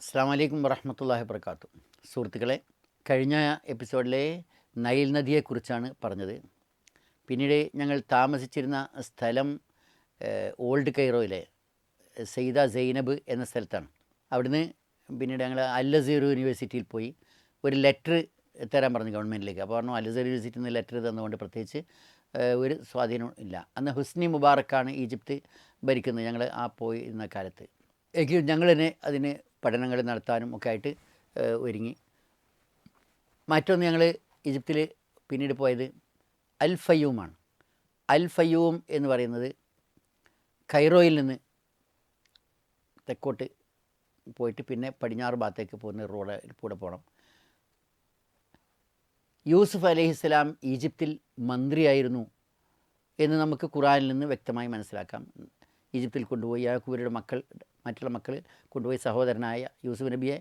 അസ്സാം വലൈക്കും വറഹമത്തല്ലാഹി വർക്കാത്തു സുഹൃത്തുക്കളെ കഴിഞ്ഞ എപ്പിസോഡിലെ നൈൽ നദിയെക്കുറിച്ചാണ് പറഞ്ഞത്. പിന്നീട് ഞങ്ങൾ താമസിച്ചിരുന്ന സ്ഥലം ഓൾഡ് കൈറോയിലെ സെയ്ദ സൈനബ് എന്ന സ്ഥലത്താണ്. അവിടുന്ന് പിന്നീട് ഞങ്ങൾ അല്ലസീർ യൂണിവേഴ്സിറ്റിയിൽ പോയി ഒരു ലെറ്റർ തരാൻ പറഞ്ഞു ഗവൺമെന്റിലേക്ക് അപ്പോൾ പറഞ്ഞു അല്ലസീർ യൂണിവേഴ്സിറ്റിയിൽ നിന്ന് ലെറ്റർ തന്നുകൊണ്ട് പ്രത്യേകിച്ച് ഒരു സ്വാധീനം ഇല്ല. അന്ന് ഹുസ്നി മുബാറക്കാണ് ഈജിപ്ത് ഭരിക്കുന്നത് ഞങ്ങൾ ആ പോയി ഇരുന്ന കാലത്ത്. എങ്കിൽ ഞങ്ങൾ തന്നെ അതിന് പഠനങ്ങൾ നടത്താനും ഒക്കെ ആയിട്ട് ഒരുങ്ങി. മറ്റൊന്ന് ഞങ്ങൾ ഈജിപ്തിൽ പിന്നീട് പോയത് അൽ ഫയ്യൂമാണ് അൽ ഫയ്യൂം എന്ന് പറയുന്നത് കൈറോയിൽ നിന്ന് തെക്കോട്ട് പോയിട്ട് പിന്നെ പടിഞ്ഞാറ് ഭാഗത്തേക്ക് പോകുന്ന റോഡ് കൂടെ പോകണം യൂസുഫ് അലഹിസ്സലാം ഈജിപ്തിൽ മന്ത്രിയായിരുന്നു എന്ന് നമുക്ക് ഖുറാനിൽ നിന്ന് വ്യക്തമായി മനസ്സിലാക്കാം. ഈജിപ്തിൽ കൊണ്ടുപോയി യാക്കൂബിയുടെ മക്കൾ മറ്റുള്ള മക്കൾ കൊണ്ടുപോയി സഹോദരനായ യൂസുഫ് നബിയെ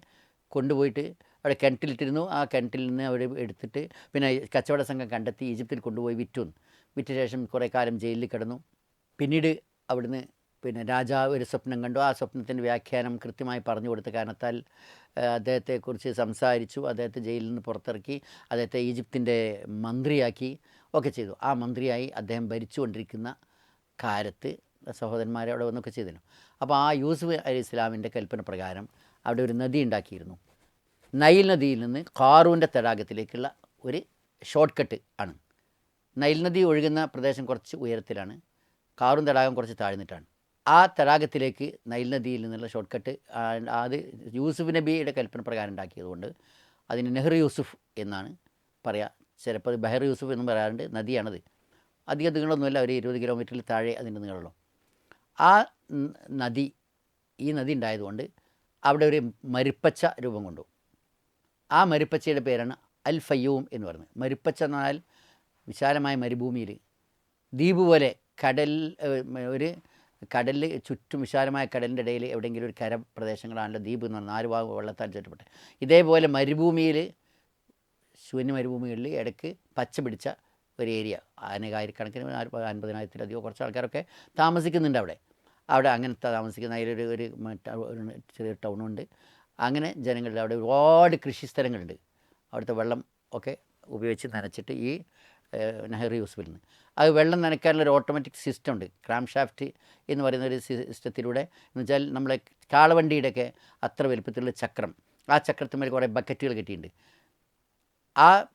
കൊണ്ടുപോയിട്ട് അവിടെ കിണറ്റിലിട്ടിരുന്നു. ആ കിണറ്റിൽ നിന്ന് അവർ എടുത്തിട്ട് പിന്നെ കച്ചവട സംഘം കണ്ടെത്തി ഈജിപ്തിൽ കൊണ്ടുപോയി വിറ്റു. വിറ്റ ശേഷം കുറേ കാലം ജയിലിൽ കിടന്നു. പിന്നീട് അവിടുന്ന് പിന്നെ രാജാവ് ഒരു സ്വപ്നം കണ്ടു. ആ സ്വപ്നത്തിന്റെ വ്യാഖ്യാനം കൃത്യമായി പറഞ്ഞു കൊടുത്ത കാരണത്താൽ അദ്ദേഹത്തെക്കുറിച്ച് സംസാരിച്ചു. അദ്ദേഹത്തെ ജയിലിൽ നിന്ന് പുറത്തിറക്കി അദ്ദേഹത്തെ ഈജിപ്തിന്റെ മന്ത്രിയാക്കി ഒക്കെ ചെയ്തു. ആ മന്ത്രിയായി അദ്ദേഹം ഭരിച്ചുകൊണ്ടിരിക്കുന്ന കാലത്ത് സഹോദരന്മാരെ അവിടെ വന്നൊക്കെ ചെയ്തിരുന്നു. അപ്പോൾ ആ യൂസുഫ് അലി ഇസ്ലാമിന്റെ കൽപ്പന പ്രകാരം അവിടെ ഒരു നദി ഉണ്ടാക്കിയിരുന്നു. നൈൽ നദിയിൽ നിന്ന് കാറൂന്റെ തടാകത്തിലേക്കുള്ള ഒരു ഷോർട്ട് കട്ട് ആണ്. നൈൽ നദി ഒഴുകുന്ന പ്രദേശം കുറച്ച് ഉയരത്തിലാണ്. കാറും തടാകം കുറച്ച് താഴ്ന്നിട്ടാണ്. ആ തടാകത്തിലേക്ക് നൈൽ നദിയിൽ നിന്നുള്ള ഷോർട്ട് കട്ട് അത് യൂസുഫ് നബിയുടെ കൽപ്പന പ്രകാരം ഉണ്ടാക്കിയതുകൊണ്ട് അതിന് നെഹ്റു യൂസുഫ് എന്നാണ് പറയുക ചിലപ്പോൾ ബഹർ യൂസുഫ് എന്നും പറയാറുണ്ട്. നദിയാണത്. അധികം നീളമൊന്നുമില്ല. ഒരു ഇരുപത് കിലോമീറ്ററിൽ താഴെ അതിന്റെ നീളമുള്ളൂ. ആ നദി ഈ നദി ഉണ്ടായതുകൊണ്ട് അവിടെ ഒരു മരുപ്പച്ച രൂപം കൊണ്ടു. ആ മരുപ്പച്ചയുടെ പേരാണ് അൽ ഫയ്യൂം എന്ന് പറയുന്നത്. മരുപ്പച്ച എന്ന് പറഞ്ഞാൽ വിശാലമായ മരുഭൂമിയിൽ ദ്വീപ് പോലെ കടൽ ഒരു കടലിൽ ചുറ്റും വിശാലമായ കടലിന്റെ ഇടയിൽ എവിടെയെങ്കിലും ഒരു കര പ്രദേശങ്ങളാണല്ലോ ദ്വീപ് എന്ന് പറഞ്ഞാൽ നാല് ഭാഗം വെള്ളത്താൽ ചുറ്റപ്പെട്ടെ. ഇതേപോലെ മരുഭൂമിയിൽ ശൂന്യ മരുഭൂമികളിൽ ഇടയ്ക്ക് പച്ച പിടിച്ച ഒരു ഏരിയ. അനേകായിരക്കണക്കിന് അൻപതിനായിരത്തിലധികം കുറച്ച് ആൾക്കാരൊക്കെ താമസിക്കുന്നുണ്ട് അവിടെ. അവിടെ അങ്ങനത്തെ താമസിക്കുന്ന അതിലൊരു ഒരു ചെറിയ ടൗണുണ്ട്. അങ്ങനെ ജനങ്ങളുടെ അവിടെ ഒരുപാട് കൃഷി സ്ഥലങ്ങളുണ്ട്. അവിടുത്തെ വെള്ളം ഒക്കെ ഉപയോഗിച്ച് നനച്ചിട്ട് ഈ നെഹ്റു യൂസ്ഫിൽ നിന്ന്. അത് വെള്ളം നനയ്ക്കാനുള്ള ഒരു ഓട്ടോമാറ്റിക് സിസ്റ്റം ഉണ്ട്. ക്രാംഷാഫ്റ്റ് എന്ന് പറയുന്ന ഒരു സിസ്റ്റത്തിലൂടെ എന്ന് വെച്ചാൽ നമ്മളെ കാളവണ്ടിയുടെയൊക്കെ അത്ര വലുപ്പത്തിലുള്ള ചക്രം. ആ ചക്രത്തിന്മേൽ കുറേ ബക്കറ്റുകൾ കെട്ടിയിട്ടുണ്ട്. ആ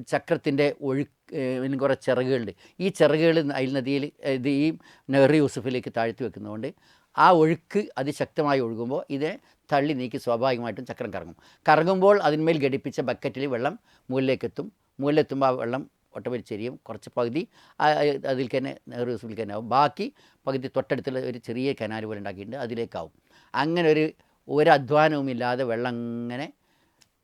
ചക്രത്തിന്റെ ഒഴുക്ക് കുറേ ചിറകുകളുണ്ട്. ഈ ചിറകുകൾ അയൽ നദിയിൽ ഇത് ഈ നെഹ്റു യൂസഫിലേക്ക് താഴ്ത്തി വെക്കുന്നതുകൊണ്ട് ആ ഒഴുക്ക് അതിശക്തമായി ഒഴുകുമ്പോൾ ഇതിനെ തള്ളി നീക്കി സ്വാഭാവികമായിട്ടും ചക്രം കറങ്ങും. കറങ്ങുമ്പോൾ അതിന്മേൽ ഘടിപ്പിച്ച ബക്കറ്റിൽ വെള്ളം മുകളിലേക്കെത്തും. മുകളിലെത്തുമ്പോൾ ആ വെള്ളം ഒട്ടമൊരു ചെരിയും. കുറച്ച് പകുതി അതിൽ തന്നെ നെഹ്റു യൂസഫിൽ തന്നെ ആവും. ബാക്കി പകുതി തൊട്ടടുത്തുള്ള ഒരു ചെറിയ കനാൽ പോലെ ഉണ്ടാക്കിയിട്ടുണ്ട്. അതിലേക്കാവും. അങ്ങനെ ഒരു ഒരു അധ്വാനവും ഇല്ലാതെ വെള്ളം അങ്ങനെ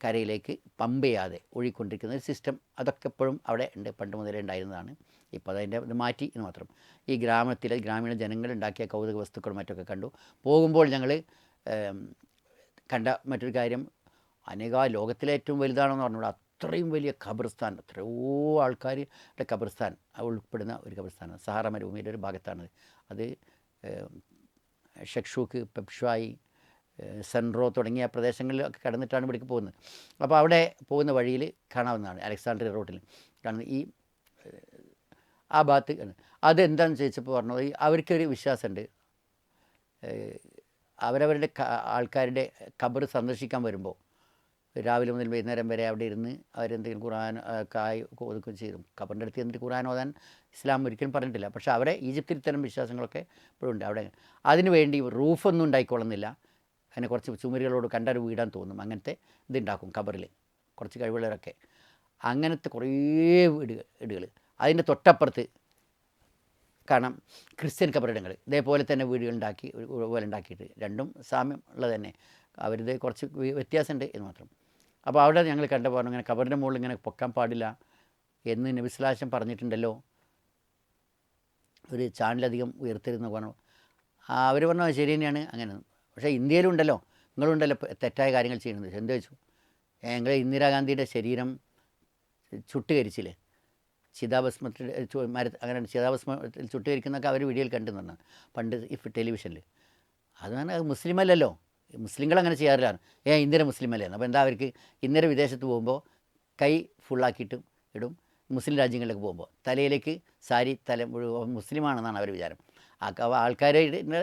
കരയിലേക്ക് പമ്പ് ചെയ്യാതെ ഒഴുകിക്കൊണ്ടിരിക്കുന്ന ഒരു സിസ്റ്റം അതൊക്കെ എപ്പോഴും അവിടെ ഉണ്ട്. പണ്ട് മുതലേ ഉണ്ടായിരുന്നതാണ്. ഇപ്പോൾ അതിന്റെ ഇത് മാറ്റി എന്ന് മാത്രം. ഈ ഗ്രാമത്തിലെ ഗ്രാമീണ ജനങ്ങൾ ഉണ്ടാക്കിയ കൗതുക വസ്തുക്കളും മറ്റൊക്കെ കണ്ടു. പോകുമ്പോൾ ഞങ്ങൾ കണ്ട മറ്റൊരു കാര്യം. അനേക ലോകത്തിലെ ഏറ്റവും വലുതാണെന്ന് പറഞ്ഞുകൂടെ. അത്രയും വലിയ ഖബർസ്ഥാൻ. എത്രയോ ആൾക്കാരുടെ ഖബർസ്ഥാൻ ഉൾപ്പെടുന്ന ഒരു ഖബർസ്ഥാനാണ്. സഹാറ മരുഭൂമിയുടെ ഒരു ഭാഗത്താണത്. അത് ഷക്ഷുക്ക് പെപ്ഷായി സെൻട്രോ തുടങ്ങിയ പ്രദേശങ്ങളിലൊക്കെ കടന്നിട്ടാണ് ഇവിടേക്ക് പോകുന്നത്. അപ്പോൾ അവിടെ പോകുന്ന വഴിയിൽ കാണാവുന്നതാണ് അലക്സാണ്ട്രിയ റോട്ടിൽ. കാണുന്ന ഈ ആ ഭാഗത്ത്. അതെന്താണെന്ന് ചോദിച്ചപ്പോൾ പറഞ്ഞത് അവർക്കൊരു വിശ്വാസമുണ്ട്. അവരവരുടെ ആൾക്കാരുടെ ഖബർ സന്ദർശിക്കാൻ വരുമ്പോൾ രാവിലെ മുതൽ വൈകുന്നേരം വരെ അവിടെ ഇരുന്ന് അവരെന്തെങ്കിലും ഖുർആൻ കായ് ഒതുക്കുകയും ചെയ്തു. കബറിന്റെ അടുത്ത് എന്നിട്ട് ഖുർആൻ ഓതാൻ ഇസ്ലാം ഒരിക്കലും പറഞ്ഞിട്ടില്ല. പക്ഷേ അവിടെ ഈജിപ്തിൽ തരം വിശ്വാസങ്ങളൊക്കെ ഇപ്പോഴും ഉണ്ട്. അവിടെ അതിനുവേണ്ടി റൂഫൊന്നും ഉണ്ടായിക്കൊള്ളുന്നില്ല. അതിനെ കുറച്ച് ചുമരികളോട് കണ്ടൊരു വീടാൻ തോന്നും. അങ്ങനത്തെ ഇതുണ്ടാക്കും കബറിൽ കുറച്ച് കഴിവുള്ളവരൊക്കെ. അങ്ങനത്തെ കുറേ വീടുകൾ വീടുകൾ അതിന്റെ തൊട്ടപ്പുറത്ത് കാണാം ക്രിസ്ത്യൻ കബറിടങ്ങൾ. ഇതേപോലെ തന്നെ വീടുകൾ ഉണ്ടാക്കി പോലെ ഉണ്ടാക്കിയിട്ട്. രണ്ടും സാമ്യം ഉള്ളത് തന്നെ. അവരിത് കുറച്ച് വ്യത്യാസമുണ്ട് എന്ന് മാത്രം. അപ്പോൾ അവിടെ ഞങ്ങൾ കണ്ട പറഞ്ഞു ഇങ്ങനെ കബറിന്റെ മുകളിൽ ഇങ്ങനെ പൊക്കാൻ പാടില്ല എന്ന് നബിസ്ലാശം പറഞ്ഞിട്ടുണ്ടല്ലോ. ഒരു ചാനലധികം ഉയർത്തിരുന്ന പറഞ്ഞു. അവർ പറഞ്ഞു "അത് ശരി തന്നെയാണ്. അങ്ങനെ പക്ഷേ ഇന്ത്യയിലുണ്ടല്ലോ നിങ്ങളുണ്ടല്ലോ തെറ്റായ കാര്യങ്ങൾ ചെയ്യുന്നത്. എന്ത് വെച്ചു? ഞങ്ങൾ ഇന്ദിരാഗാന്ധിയുടെ ശരീരം ചുട്ടുകരിച്ചില്ലേ? ചിതാഭസ്മത്തിൽ മര അങ്ങനെ ചിതാഭസ്മത്തിൽ ചുട്ടുകരിക്കുന്നൊക്കെ അവർ വീഡിയോയിൽ കണ്ടെന്ന് പറഞ്ഞു പണ്ട് ഇഫ് ടെലിവിഷനിൽ. അത് പറഞ്ഞാൽ അത് മുസ്ലിം അല്ലല്ലോ മുസ്ലിങ്ങൾ അങ്ങനെ ചെയ്യാറില്ല. ഏ ഇന്ദിര മുസ്ലിം അല്ലേ അപ്പോൾ എന്താ അവർക്ക്? ഇന്ദിര വിദേശത്ത് പോകുമ്പോൾ കൈ ഫുള്ളാക്കിയിട്ടും ഇടും. മുസ്ലിം രാജ്യങ്ങളിലേക്ക് പോകുമ്പോൾ തലയിലേക്ക് സാരി തല മുഴുവൻ മുസ്ലിമാണെന്നാണ് അവർ വിചാരം. ആൾക്കാരുടെ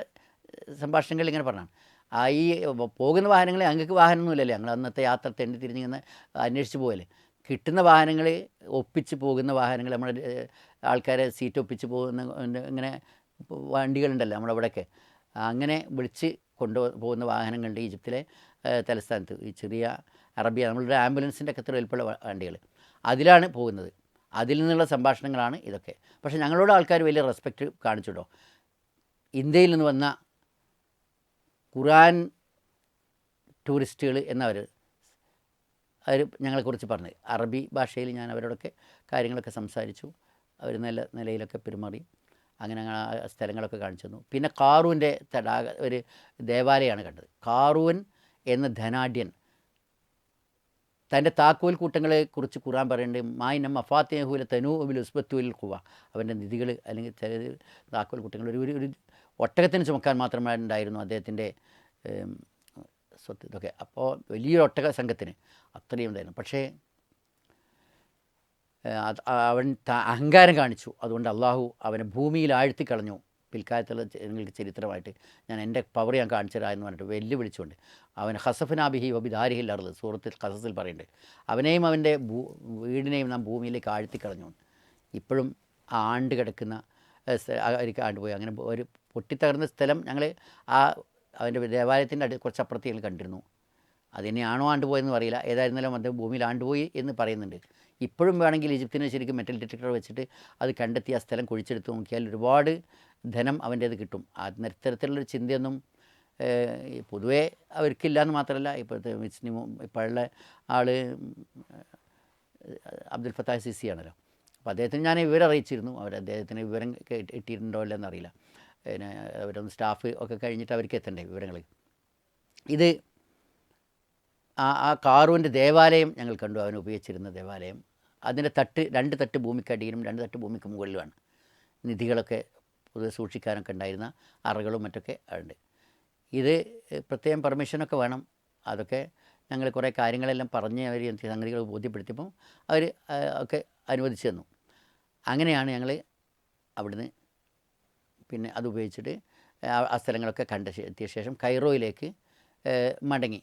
സംഭാഷണങ്ങളിൽ ഇങ്ങനെ പറഞ്ഞാണ് ആ ഈ പോകുന്ന വാഹനങ്ങളെ ഞങ്ങൾക്ക് വാഹനമൊന്നുമില്ലല്ലേ? ഞങ്ങൾ അന്നത്തെ യാത്ര തെണ്ടി തിരിഞ്ഞ് ഇങ്ങനെ അന്വേഷിച്ച് പോയല്ലേ കിട്ടുന്ന വാഹനങ്ങൾ ഒപ്പിച്ച് പോകുന്ന വാഹനങ്ങൾ നമ്മുടെ ആൾക്കാരെ സീറ്റ് ഒപ്പിച്ച് പോകുന്ന ഇങ്ങനെ- വണ്ടികളുണ്ടല്ലോ നമ്മുടെ അങ്ങനെ വിളിച്ച് കൊണ്ടു പോകുന്ന വാഹനങ്ങളുണ്ട് ഈജിപ്തിലെ തലസ്ഥാനത്ത്. ഈ ചെറിയ അറബിയ നമ്മളുടെ ആംബുലൻസിന്റെ ഒക്കെ അത്ര വലുപ്പമുള്ള വണ്ടികൾ അതിലാണ് പോകുന്നത്. അതിൽ നിന്നുള്ള സംഭാഷണങ്ങളാണ് ഇതൊക്കെ. പക്ഷേ ഞങ്ങളോട് ആൾക്കാർ വലിയ റെസ്പെക്റ്റ് കാണിച്ചു കേട്ടോ ഇന്ത്യയിൽ നിന്ന് വന്ന ഖുറാൻ ടൂറിസ്റ്റുകൾ എന്നവർ അവർ ഞങ്ങളെക്കുറിച്ച് പറഞ്ഞത് അറബി ഭാഷയിൽ ഞാൻ അവരോടൊക്കെ കാര്യങ്ങളൊക്കെ സംസാരിച്ചു. അവർ നല്ല നിലയിലൊക്കെ പെരുമാറി. അങ്ങനെ ഞങ്ങൾ ആ സ്ഥലങ്ങളൊക്കെ കാണിച്ചു തന്നു. പിന്നെ കാറൂന്റെ തടാക ഒരു ദേവാലയമാണ് കണ്ടത്. കാറൂൻ എന്ന ധനാഢ്യൻ തന്റെ താക്കോൽ കൂട്ടങ്ങളെ കുറിച്ച് ഖുറാൻ പറയുന്നുണ്ട് മായിനം നമ്മ അഫാത്തേഹുല തനു ഉബിൽ ഉസ്ബത്തുൽ ഖുവ. അവന്റെ നിധികൾ അല്ലെങ്കിൽ ചില താക്കോൽ കൂട്ടങ്ങൾ ഒരു ഒരു ഒട്ടകത്തിന് ചുമക്കാൻ മാത്രമേ ഉണ്ടായിരുന്നു അദ്ദേഹത്തിന്റെ സ്വത്ത് ഇതൊക്കെ. അപ്പോൾ വലിയൊരു ഒട്ടക സംഘത്തിന് അത്രയും ഉണ്ടായിരുന്നു. പക്ഷേ അവൻ അഹങ്കാരം കാണിച്ചു. അതുകൊണ്ട് അള്ളാഹു അവനെ ഭൂമിയിൽ ആഴ്ത്തി കളഞ്ഞു പിൽക്കാലത്തുള്ള നിങ്ങൾക്ക് ചരിത്രമായിട്ട് ഞാൻ എന്റെ പവർ ഞാൻ കാണിച്ചു തരാമെന്ന് പറഞ്ഞിട്ട് വെല്ലുവിളിച്ചുകൊണ്ട് അവൻ ഹസഫനാബിഹി വബിദാരിഹിൽ അറുത് സൂറത്തിൽ ഹസസിൽ പറയുന്നുണ്ട്. അവനെയും അവന്റെ ഭൂ വീടിനെയും നാം ഭൂമിയിലേക്ക് ആഴ്ത്തിക്കളഞ്ഞു. ഇപ്പോഴും ആ ആണ്ട് കിടക്കുന്ന ആ അങ്ങനെ ഒരു പൊട്ടിത്തകർന്ന സ്ഥലം ഞങ്ങൾ ആ അവന്റെ ദേവാലയത്തിന്റെ അടുത്ത് കുറച്ച് അപ്പുറത്ത് ഞങ്ങൾ കണ്ടിരുന്നു. അതിനെയാണോ ആണ്ടുപോയെന്ന് അറിയില്ല. ഏതായിരുന്നാലും അത് ഭൂമിയിൽ ആണ്ടുപോയി എന്ന് പറയുന്നുണ്ട്. ഇപ്പോഴും വേണമെങ്കിൽ ഈജിപ്തിനെ ശരിക്കും മെറ്റൽ ഡിറ്റക്ടർ വെച്ചിട്ട് അത് കണ്ടെത്തി ആ സ്ഥലം കുഴിച്ചെടുത്ത് നോക്കിയാൽ ഒരുപാട് ധനം അവന്റേത് കിട്ടും. ആ ഇത്തരത്തിലുള്ളൊരു ചിന്തയൊന്നും പൊതുവേ അവർക്കില്ല എന്ന് മാത്രമല്ല ഇപ്പോഴത്തെ മുസ്ലിമും ഇപ്പോഴുള്ള ആൾ അബ്ദുൽ ഫത്താഹ് സിസി ആണല്ലോ. അപ്പോൾ അദ്ദേഹത്തിന് ഞാൻ വിവരം അറിയിച്ചിരുന്നു. അവർ അദ്ദേഹത്തിന് വിവരം കിട്ടിയിട്ടുണ്ടോ ഇല്ലെന്ന് അറിയില്ല. പിന്നെ അവരൊന്ന് സ്റ്റാഫ് ഒക്കെ കഴിഞ്ഞിട്ട് അവർക്ക് എത്തണ്ടേ വിവരങ്ങൾ ഇത് ആ ആ കാറുവിന്റെ ദേവാലയം ഞങ്ങൾ കണ്ടു. അവൻ ഉപയോഗിച്ചിരുന്ന ദേവാലയം. അതിന്റെ തട്ട് രണ്ട് തട്ട് ഭൂമിക്കടിയിലും രണ്ട് തട്ട് ഭൂമിക്ക് മുകളിലുമാണ്. നിധികളൊക്കെ പൊതുവെ സൂക്ഷിക്കാനൊക്കെ ഉണ്ടായിരുന്ന അറകളും മറ്റൊക്കെ ഉണ്ട്. ഇത് പ്രത്യേകം പെർമിഷനൊക്കെ വേണം. അതൊക്കെ ഞങ്ങൾ കുറേ കാര്യങ്ങളെല്ലാം പറഞ്ഞ് അവർ സംഗതികൾ ബോധ്യപ്പെടുത്തിയപ്പോൾ അവർ ഒക്കെ അനുവദിച്ചു തന്നു. അങ്ങനെയാണ് ഞങ്ങൾ അവിടുന്ന് പിന്നെ അത് ഉപയോഗിച്ചിട്ട് ആ സ്ഥലങ്ങളൊക്കെ കണ്ട എത്തിയ ശേഷം കൈറോയിലേക്ക് മടങ്ങി.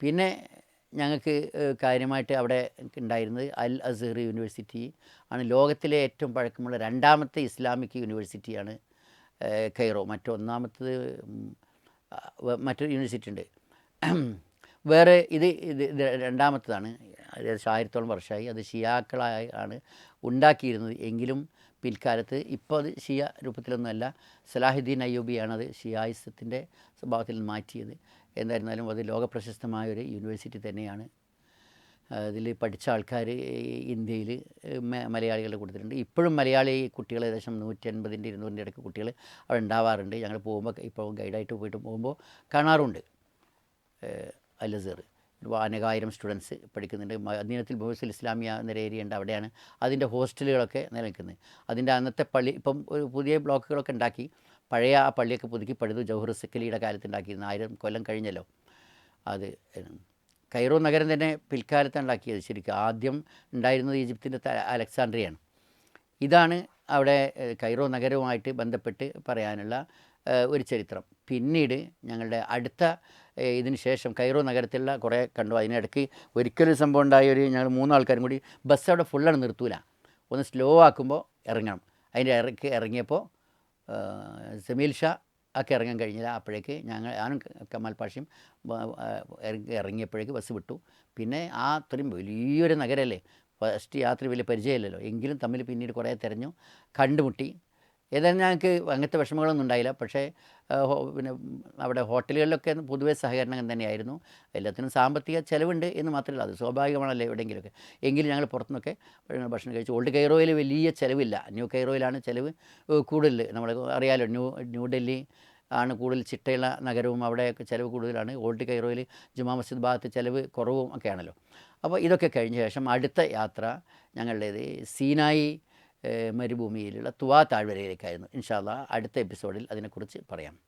പിന്നെ ഞങ്ങൾക്ക് കാര്യമായിട്ട് അവിടെ ഉണ്ടായിരുന്നത് അൽ അസഹർ യൂണിവേഴ്സിറ്റി ആണ്. ലോകത്തിലെ ഏറ്റവും പഴക്കമുള്ള രണ്ടാമത്തെ ഇസ്ലാമിക് യൂണിവേഴ്സിറ്റിയാണ് കൈറോ. മറ്റൊന്നാമത്തത് മറ്റൊരു യൂണിവേഴ്സിറ്റി ഉണ്ട്. വേറെ ഇത് ഇത് രണ്ടാമത്തതാണ്. ഏകദേശം ആയിരത്തോളം വർഷമായി അത് ഷിയാക്കളായി ആണ് ഉണ്ടാക്കിയിരുന്നത്. എങ്കിലും പിൽക്കാലത്ത് ഇപ്പോൾ അത് ഷിയ രൂപത്തിലൊന്നുമല്ല സലാഹുദ്ദീൻ അയ്യൂബിയാണ് അത് ഷിയായിസത്തിന്റെ സ്വഭാവത്തിൽ മാറ്റിയത്. എന്തായിരുന്നാലും അത് ലോകപ്രശസ്തമായ ഒരു യൂണിവേഴ്സിറ്റി തന്നെയാണ്. അതിൽ പഠിച്ച ആൾക്കാർ ഇന്ത്യയിൽ മലയാളികളുടെ കൊടുത്തിട്ടുണ്ട് ഇപ്പോഴും മലയാളി കുട്ടികൾ ഏകദേശം നൂറ്റി അൻപതിന്റെ ഇരുന്നൂറിന്റെ ഇടയ്ക്ക് കുട്ടികൾ അവിടെ ഉണ്ടാവാറുണ്ട്. ഞങ്ങൾ പോകുമ്പോൾ ഇപ്പോൾ ഗൈഡായിട്ട് പോയിട്ട് പോകുമ്പോൾ കാണാറുണ്ട്. അലസർ അനേകായിരം സ്റ്റുഡൻസ് പഠിക്കുന്നുണ്ട്. മദീനത്തിൽ ബോയ്സുൽ ഇസ്ലാമിയ എന്നൊരു ഏരിയ ഉണ്ട് അവിടെയാണ് അതിന്റെ ഹോസ്റ്റലുകളൊക്കെ നിലനിൽക്കുന്നത്. അതിന്റെ അന്നത്തെ പള്ളി ഇപ്പം ഒരു പുതിയ ബ്ലോക്കുകളൊക്കെ ഉണ്ടാക്കി. പഴയ ആ പള്ളിയൊക്കെ പുതുക്കി പഠിതു ജൗഹർ സിക്കലിയുടെ കാലത്ത് ഉണ്ടാക്കിയിരുന്നു ആയിരം കൊല്ലം കഴിഞ്ഞല്ലോ അത്. കൈറോ നഗരം തന്നെ പിൽക്കാലത്താണ് ഉണ്ടാക്കിയത് ശരിക്കും. ആദ്യം ഉണ്ടായിരുന്നത് ഈജിപ്തിന്റെ അലക്സാണ്ട്രിയാണ് ഇതാണ് അവിടെ കൈറോ നഗരവുമായിട്ട് ബന്ധപ്പെട്ട് പറയാനുള്ള ഒരു ചരിത്രം. പിന്നീട് ഞങ്ങളുടെ അടുത്ത ഇതിന് ശേഷം കൈറോ നഗരത്തിലുള്ള കുറേ കണ്ടു. അതിനിടയ്ക്ക് ഒരിക്കലൊരു സംഭവം ഉണ്ടായ ഒരു ഞങ്ങൾ മൂന്നാൾക്കാരും കൂടി ബസ് അവിടെ ഫുള്ളാണ് നിർത്തൂല. ഒന്ന് സ്ലോ ആക്കുമ്പോൾ ഇറങ്ങണം. അതിന്റെ ഇറക്കി ഇറങ്ങിയപ്പോൾ സമീൽ ഷാ ഒക്കെ ഇറങ്ങാൻ കഴിഞ്ഞില്ല. അപ്പോഴേക്ക് ഞങ്ങൾ ഞാനും കമാൽ പാഷയും ഇറങ്ങി ഇറങ്ങിയപ്പോഴേക്ക് ബസ് വിട്ടു. പിന്നെ ആ അത്രയും വലിയൊരു നഗരമല്ലേ ഫസ്റ്റ് യാത്ര വലിയ പരിചയമില്ലല്ലോ. എങ്കിലും തമ്മിൽ പിന്നീട് കുറേ തിരഞ്ഞു. കണ്ടുമുട്ടി. ഏതായാലും ഞങ്ങൾക്ക് അങ്ങനത്തെ വിഷമങ്ങളൊന്നും ഉണ്ടായില്ല. പക്ഷേ പിന്നെ അവിടെ ഹോട്ടലുകളിലൊക്കെ പൊതുവെ സഹകരണം തന്നെയായിരുന്നു. എല്ലാത്തിനും സാമ്പത്തിക ചിലവുണ്ട് എന്ന് മാത്രമല്ല അത് സ്വാഭാവികമാണല്ലോ എവിടെയെങ്കിലുമൊക്കെ. എങ്കിലും ഞങ്ങൾ പുറത്തുനിന്നൊക്കെ ഭക്ഷണം കഴിച്ചു ഓൾഡ് കൈറോയിൽ വലിയ ചിലവില്ല. ന്യൂ കൈറോയിലാണ് ചിലവ് കൂടുതൽ. നമ്മൾ അറിയാലോ ന്യൂ ന്യൂഡൽഹി ആണ് കൂടുതൽ ചിട്ടയുള്ള നഗരവും അവിടെയൊക്കെ ചിലവ് കൂടുതലാണ്. ഓൾഡ് കൈറോയിൽ ജുമാ മസ്ജിദ് ഭാഗത്ത് ചിലവ് കുറവും ഒക്കെയാണല്ലോ. അപ്പോൾ ഇതൊക്കെ കഴിഞ്ഞ ശേഷം അടുത്ത യാത്ര ഞങ്ങളുടേത് സീനായി മരുഭൂമിയിലുള്ള തുവാ താഴ്വരയിലേക്കായിരുന്നു. ഇൻഷാല്ല അടുത്ത എപ്പിസോഡിൽ അതിനെക്കുറിച്ച് പറയാം.